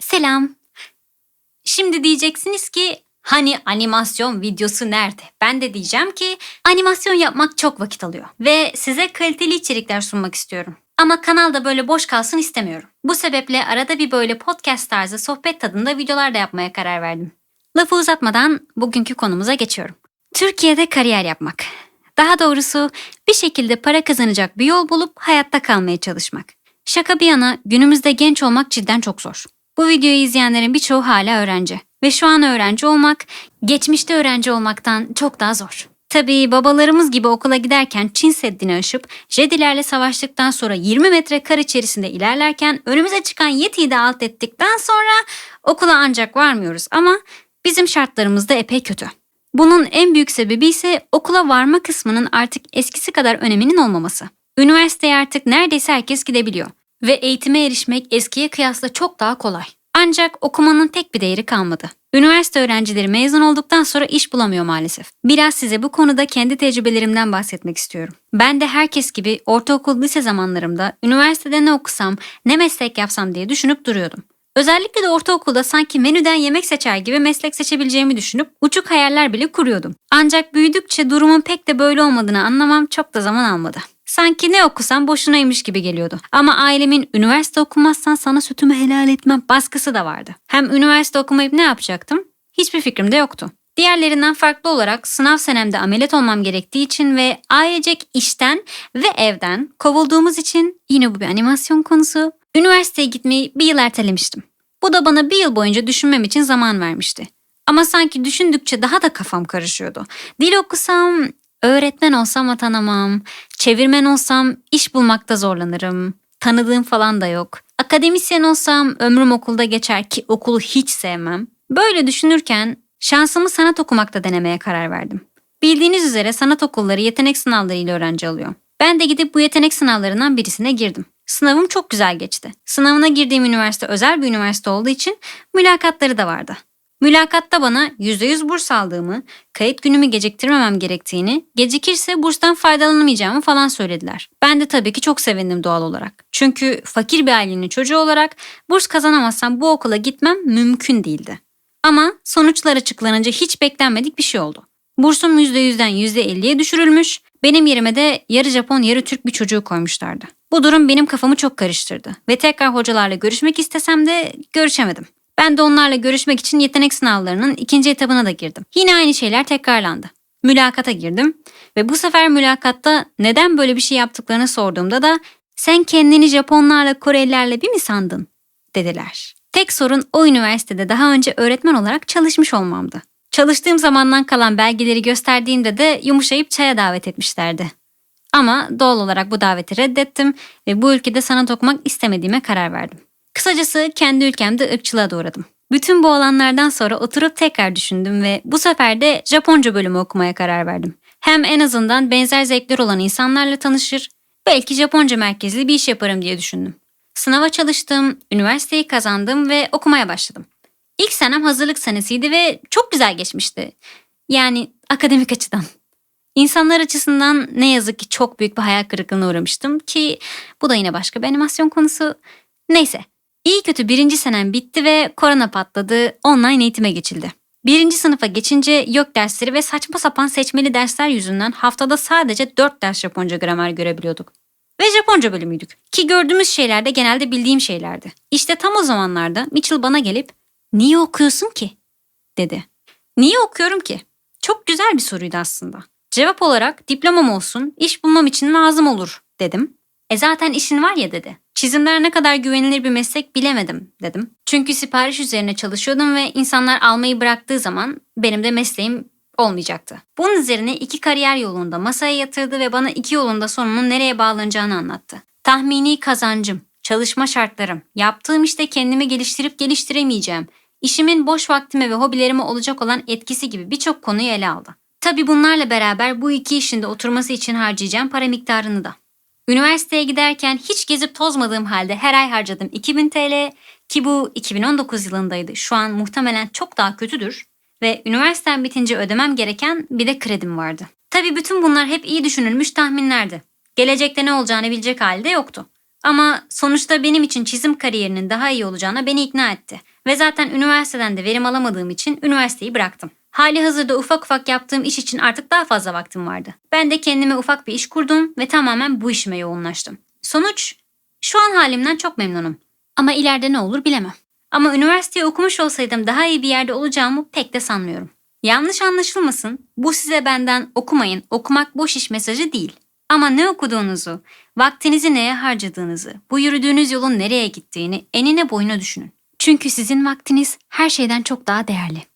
Selam. Şimdi diyeceksiniz ki hani animasyon videosu nerede? Ben de diyeceğim ki animasyon yapmak çok vakit alıyor ve size kaliteli içerikler sunmak istiyorum. Ama kanalda böyle boş kalsın istemiyorum. Bu sebeple arada bir böyle podcast tarzı sohbet tadında videolar da yapmaya karar verdim. Lafı uzatmadan bugünkü konumuza geçiyorum. Türkiye'de kariyer yapmak. Daha doğrusu bir şekilde para kazanacak bir yol bulup hayatta kalmaya çalışmak. Şaka bir yana günümüzde genç olmak cidden çok zor. Bu videoyu izleyenlerin birçoğu hala öğrenci. Ve şu an öğrenci olmak, geçmişte öğrenci olmaktan çok daha zor. Tabii babalarımız gibi okula giderken Çin Seddi'ni aşıp Jedilerle savaştıktan sonra 20 metre kar içerisinde ilerlerken önümüze çıkan Yeti'yi de alt ettikten sonra okula ancak varmıyoruz ama bizim şartlarımız da epey kötü. Bunun en büyük sebebi ise okula varma kısmının artık eskisi kadar öneminin olmaması. Üniversiteye artık neredeyse herkes gidebiliyor ve eğitime erişmek eskiye kıyasla çok daha kolay. Ancak okumanın tek bir değeri kalmadı. Üniversite öğrencileri mezun olduktan sonra iş bulamıyor maalesef. Biraz size bu konuda kendi tecrübelerimden bahsetmek istiyorum. Ben de herkes gibi ortaokul lise zamanlarımda üniversitede ne okusam, ne meslek yapsam diye düşünüp duruyordum. Özellikle de ortaokulda sanki menüden yemek seçer gibi meslek seçebileceğimi düşünüp uçuk hayaller bile kuruyordum. Ancak büyüdükçe durumun pek de böyle olmadığını anlamam çok da zaman almadı. Sanki ne okusam boşunaymış gibi geliyordu. Ama ailemin üniversite okumazsan sana sütümü helal etmem baskısı da vardı. Hem üniversite okumayıp ne yapacaktım? Hiçbir fikrim de yoktu. Diğerlerinden farklı olarak sınav senemde ameliyat olmam gerektiği için ve ailecek işten ve evden kovulduğumuz için yine bu bir animasyon konusu. Üniversiteye gitmeyi bir yıl ertelemiştim. Bu da bana bir yıl boyunca düşünmem için zaman vermişti. Ama sanki düşündükçe daha da kafam karışıyordu. Dil okusam, öğretmen olsam atanamam, çevirmen olsam iş bulmakta zorlanırım, tanıdığım falan da yok. Akademisyen olsam ömrüm okulda geçer ki okulu hiç sevmem. Böyle düşünürken şansımı sanat okumakta denemeye karar verdim. Bildiğiniz üzere sanat okulları yetenek sınavlarıyla öğrenci alıyor. Ben de gidip bu yetenek sınavlarından birisine girdim. Sınavım çok güzel geçti. Sınavına girdiğim üniversite özel bir üniversite olduğu için mülakatları da vardı. Mülakatta bana %100 burs aldığımı, kayıt günümü geciktirmemem gerektiğini, gecikirse burstan faydalanamayacağımı falan söylediler. Ben de tabii ki çok sevindim doğal olarak. Çünkü fakir bir ailenin çocuğu olarak burs kazanamazsam bu okula gitmem mümkün değildi. Ama sonuçlar açıklanınca hiç beklenmedik bir şey oldu. Bursum %100'den %50'ye düşürülmüş, benim yerime de yarı Japon yarı Türk bir çocuğu koymuşlardı. Bu durum benim kafamı çok karıştırdı ve tekrar hocalarla görüşmek istesem de görüşemedim. Ben de onlarla görüşmek için yetenek sınavlarının ikinci etabına da girdim. Yine aynı şeyler tekrarlandı. Mülakata girdim ve bu sefer mülakatta neden böyle bir şey yaptıklarını sorduğumda da sen kendini Japonlarla Korelilerle bir mi sandın dediler. Tek sorun o üniversitede daha önce öğretmen olarak çalışmış olmamdı. Çalıştığım zamandan kalan belgeleri gösterdiğimde de yumuşayıp çaya davet etmişlerdi. Ama doğal olarak bu daveti reddettim ve bu ülkede sanat okumak istemediğime karar verdim. Kısacası kendi ülkemde ırkçılığa da uğradım. Bütün bu olanlardan sonra oturup tekrar düşündüm ve bu sefer de Japonca bölümü okumaya karar verdim. Hem en azından benzer zevkler olan insanlarla tanışır, belki Japonca merkezli bir iş yaparım diye düşündüm. Sınava çalıştım, üniversiteyi kazandım ve okumaya başladım. İlk senem hazırlık senesiydi ve çok güzel geçmişti. Yani akademik açıdan. İnsanlar açısından ne yazık ki çok büyük bir hayal kırıklığına uğramıştım ki bu da yine başka bir animasyon konusu. Neyse, iyi kötü birinci senem bitti ve korona patladı, online eğitime geçildi. Birinci sınıfa geçince yok dersleri ve saçma sapan seçmeli dersler yüzünden haftada sadece 4 ders Japonca gramer görebiliyorduk. Ve Japonca bölümüydük. Ki gördüğümüz şeyler de genelde bildiğim şeylerdi. İşte tam o zamanlarda Mitchell bana gelip ''Niye okuyorsun ki?'' dedi. Niye okuyorum ki? Çok güzel bir soruydu aslında. Cevap olarak diplomam olsun, iş bulmam için lazım olur dedim. E zaten işin var ya dedi. Çizimler ne kadar güvenilir bir meslek bilemedim dedim. Çünkü sipariş üzerine çalışıyordum ve insanlar almayı bıraktığı zaman benim de mesleğim olmayacaktı. Bunun üzerine iki kariyer yolunda masaya yatırdı ve bana iki yolunda sonunun nereye bağlanacağını anlattı. Tahmini kazancım, çalışma şartlarım, yaptığım işte kendimi geliştirip geliştiremeyeceğim, işimin boş vaktime ve hobilerime olacak olan etkisi gibi birçok konuyu ele aldı. Tabi bunlarla beraber bu iki işinde oturması için harcayacağım para miktarını da. Üniversiteye giderken hiç gezip tozmadığım halde her ay harcadım 2000 TL ki bu 2019 yılındaydı. Şu an muhtemelen çok daha kötüdür ve üniversitem bitince ödemem gereken bir de kredim vardı. Tabi bütün bunlar hep iyi düşünülmüş tahminlerdi. Gelecekte ne olacağını bilecek halde yoktu. Ama sonuçta benim için çizim kariyerinin daha iyi olacağına beni ikna etti. Ve zaten üniversiteden de verim alamadığım için üniversiteyi bıraktım. Hali hazırda ufak ufak yaptığım iş için artık daha fazla vaktim vardı. Ben de kendime ufak bir iş kurdum ve tamamen bu işime yoğunlaştım. Sonuç, şu an halimden çok memnunum. Ama ileride ne olur bilemem. Ama üniversiteyi okumuş olsaydım daha iyi bir yerde olacağımı pek de sanmıyorum. Yanlış anlaşılmasın, bu size benden okumayın, okumak boş iş mesajı değil. Ama ne okuduğunuzu, vaktinizi neye harcadığınızı, bu yürüdüğünüz yolun nereye gittiğini enine boyuna düşünün. Çünkü sizin vaktiniz her şeyden çok daha değerli.